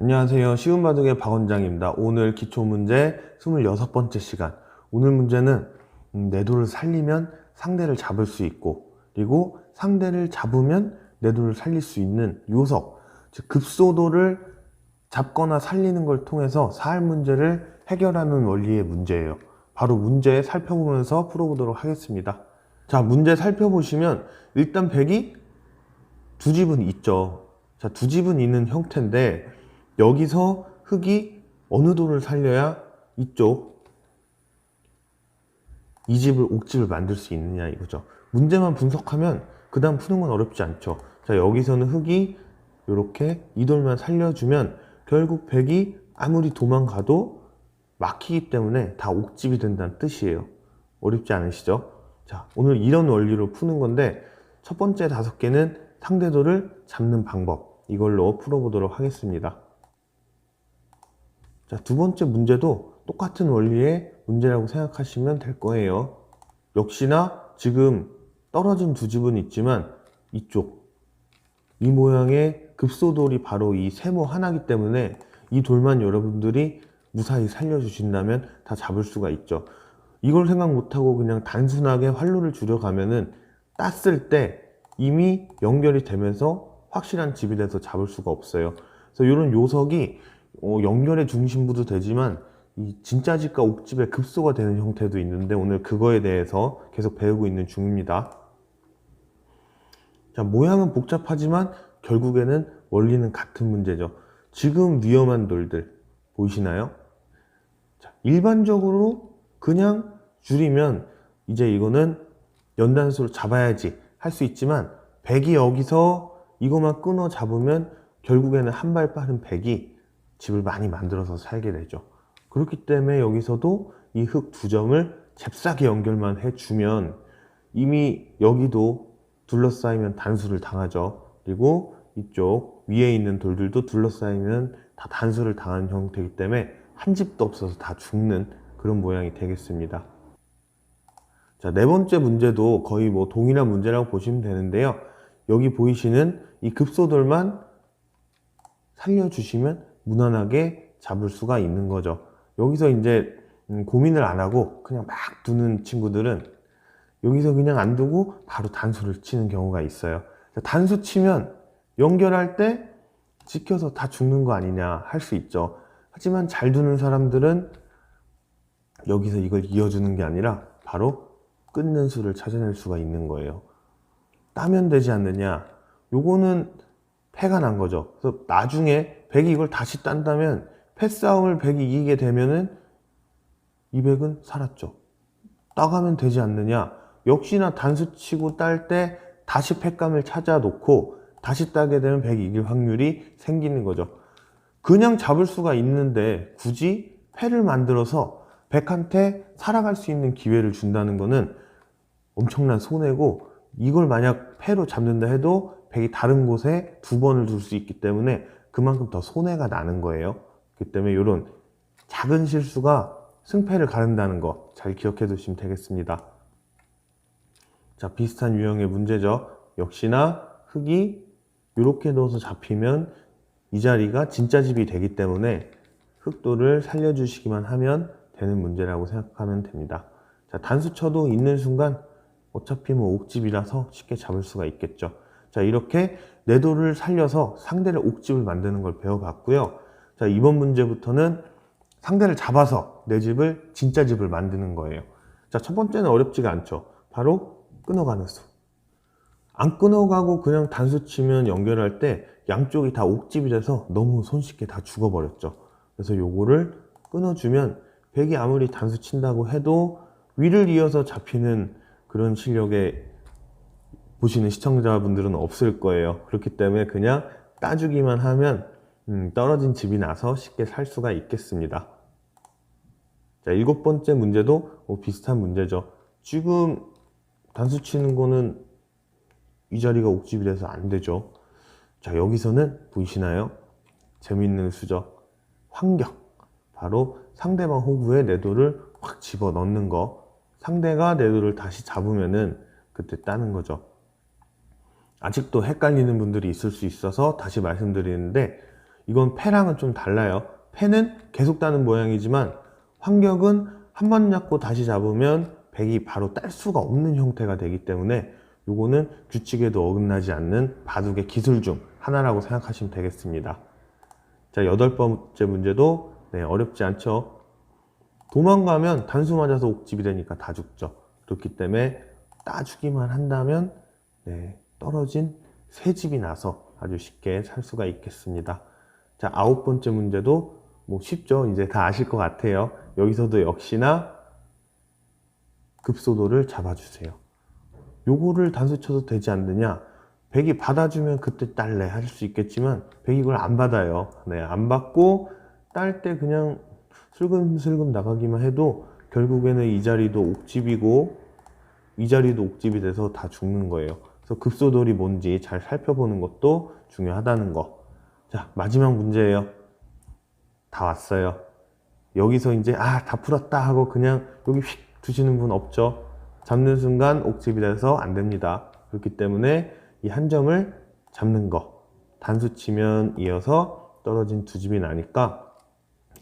안녕하세요. 쉬운 바둑의 박 원장입니다. 오늘 기초문제 26번째 시간. 오늘 문제는 음, 내도를 살리면 상대를 잡을 수 있고 그리고 상대를 잡으면 내도를 살릴 수 있는 요석, 즉 급소도를 잡거나 살리는 걸 통해서 사할 문제를 해결하는 원리의 문제예요. 바로 문제 살펴보면서 풀어보도록 하겠습니다. 자, 문제 살펴보시면 일단 백이 두 집은 있죠. 자, 두 집은 있는 형태인데 여기서 흙이 어느 도를 살려야 이쪽 이 집을 옥집을 만들 수 있느냐 이거죠. 문제만 분석하면 그 다음 푸는 건 어렵지 않죠. 자, 여기서는 흙이 이렇게 이 돌만 살려주면 결국 백이 아무리 도망가도 막히기 때문에 다 옥집이 된다는 뜻이에요. 어렵지 않으시죠? 자, 오늘 이런 원리로 푸는 건데 첫 번째 다섯 개는 상대도를 잡는 방법 이걸로 풀어보도록 하겠습니다. 자, 두 번째 문제도 똑같은 원리의 문제라고 생각하시면 될 거예요. 역시나 지금 떨어진 두 집은 있지만 이쪽 이 모양의 급소돌이 바로 이 세모 하나이기 때문에 이 돌만 여러분들이 무사히 살려주신다면 다 잡을 수가 있죠. 이걸 생각 못하고 그냥 단순하게 활로를 줄여가면은 땄을 때 이미 연결이 되면서 확실한 집이 돼서 잡을 수가 없어요. 그래서 이런 요석이 어, 연결의 중심부도 되지만 이 진짜 집과 옥집의 급소가 되는 형태도 있는데 오늘 그거에 대해서 계속 배우고 있는 중입니다. 자, 모양은 복잡하지만 결국에는 원리는 같은 문제죠. 지금 위험한 돌들 보이시나요? 자, 일반적으로 그냥 줄이면 이제 이거는 연단수로 잡아야지 할 수 있지만 백이 여기서 이것만 끊어 잡으면 결국에는 한 발 빠른 백이 집을 많이 만들어서 살게 되죠. 그렇기 때문에 여기서도 이 흙 두 점을 잽싸게 연결만 해주면 이미 여기도 둘러싸이면 단수를 당하죠. 그리고 이쪽 위에 있는 돌들도 둘러싸이면 다 단수를 당하는 형태이기 때문에 한 집도 없어서 다 죽는 그런 모양이 되겠습니다. 자, 네 번째 문제도 거의 뭐 동일한 문제라고 보시면 되는데요. 여기 보이시는 이 급소돌만 살려주시면 무난하게 잡을 수가 있는 거죠. 여기서 이제 음, 고민을 안 하고 그냥 막 두는 친구들은 여기서 그냥 안 두고 바로 단수를 치는 경우가 있어요. 단수 치면 연결할 때 지켜서 다 죽는 거 아니냐 할 수 있죠. 하지만 잘 두는 사람들은 여기서 이걸 이어주는 게 아니라 바로 끊는 수를 찾아낼 수가 있는 거예요. 따면 되지 않느냐? 요거는 패가 난 거죠. 그래서 나중에 백이 이걸 다시 딴다면 패싸움을 백이 이기게 되면은 이 백은 살았죠. 따가면 되지 않느냐? 역시나 단수 치고 딸 때 다시 패감을 찾아 놓고 다시 따게 되면 백이 이길 확률이 생기는 거죠. 그냥 잡을 수가 있는데 굳이 패를 만들어서 백한테 살아갈 수 있는 기회를 준다는 거는 엄청난 손해고 이걸 만약 패로 잡는다 해도 백이 다른 곳에 두 번을 둘 수 있기 때문에 그만큼 더 손해가 나는 거예요. 그렇기 때문에 이런 작은 실수가 승패를 가른다는 거 잘 기억해 두시면 되겠습니다. 자, 비슷한 유형의 문제죠. 역시나 흙이 이렇게 넣어서 잡히면 이 자리가 진짜 집이 되기 때문에 흑도를 살려주시기만 하면 되는 문제라고 생각하면 됩니다. 자, 단수 쳐도 있는 순간 어차피 뭐 옥집이라서 쉽게 잡을 수가 있겠죠. 자, 이렇게 내도를 살려서 상대를 옥집을 만드는 걸 배워봤고요. 자, 이번 문제부터는 상대를 잡아서 내 집을 진짜 집을 만드는 거예요. 자, 첫 번째는 어렵지가 않죠. 바로 끊어가는 수. 안 끊어가고 그냥 단수 치면 연결할 때 양쪽이 다 옥집이 돼서 너무 손쉽게 다 죽어버렸죠. 그래서 요거를 끊어주면 백이 아무리 단수 친다고 해도 위를 이어서 잡히는 그런 실력의 보시는 시청자분들은 없을 거예요. 그렇기 때문에 그냥 따주기만 하면 음, 떨어진 집이 나서 쉽게 살 수가 있겠습니다. 자, 일곱 번째 문제도 뭐 비슷한 문제죠. 지금 단수 치는 거는 이 자리가 옥집이 돼서 안 되죠. 자, 여기서는 보이시나요? 재미있는 수죠. 환경. 바로 상대방 호구에 내도를 확 집어 넣는 거. 상대가 내도를 다시 잡으면은 그때 따는 거죠. 아직도 헷갈리는 분들이 있을 수 있어서 다시 말씀드리는데 이건 패랑은 좀 달라요. 패는 계속 따는 모양이지만 환격은 한 번 잡고 다시 잡으면 백이 바로 딸 수가 없는 형태가 되기 때문에 요거는 규칙에도 어긋나지 않는 바둑의 기술 중 하나라고 생각하시면 되겠습니다. 자, 여덟 번째 문제도 네, 어렵지 않죠. 도망가면 단수 맞아서 옥집이 되니까 다 죽죠. 그렇기 때문에 따주기만 한다면 네, 떨어진 새 집이 나서 아주 쉽게 살 수가 있겠습니다. 자, 아홉 번째 문제도 뭐 쉽죠. 이제 다 아실 것 같아요. 여기서도 역시나 급소도를 잡아주세요. 요거를 단수 쳐도 되지 않느냐? 백이 받아주면 그때 딸래 할 수 있겠지만 백이 이걸 안 받아요. 네, 안 받고 딸 때 그냥 슬금슬금 나가기만 해도 결국에는 이 자리도 옥집이고 이 자리도 옥집이 돼서 다 죽는 거예요. 그래서 급소돌이 뭔지 잘 살펴보는 것도 중요하다는 거. 자, 마지막 문제예요. 다 왔어요. 여기서 이제 아, 다 풀었다 하고 그냥 여기 휙 두시는 분 없죠. 잡는 순간 옥집이 돼서 안 됩니다. 그렇기 때문에 이 한 점을 잡는 거. 단수 치면 이어서 떨어진 두 집이 나니까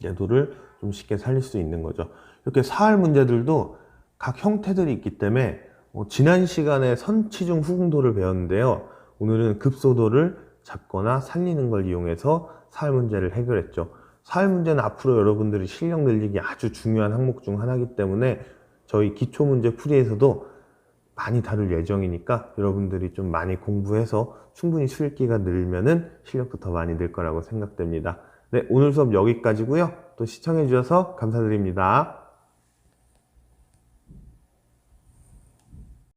얘도를 좀 쉽게 살릴 수 있는 거죠. 이렇게 사할 문제들도 각 형태들이 있기 때문에 어, 지난 시간에 선치중 후궁도를 배웠는데요. 오늘은 급소도를 잡거나 살리는 걸 이용해서 사할 문제를 해결했죠. 사할 문제는 앞으로 여러분들이 실력 늘리기 아주 중요한 항목 중 하나이기 때문에 저희 기초 문제 풀이에서도 많이 다룰 예정이니까 여러분들이 좀 많이 공부해서 충분히 수익기가 늘면은 실력도 더 많이 늘 거라고 생각됩니다. 네, 오늘 수업 여기까지고요. 또 시청해 주셔서 감사드립니다.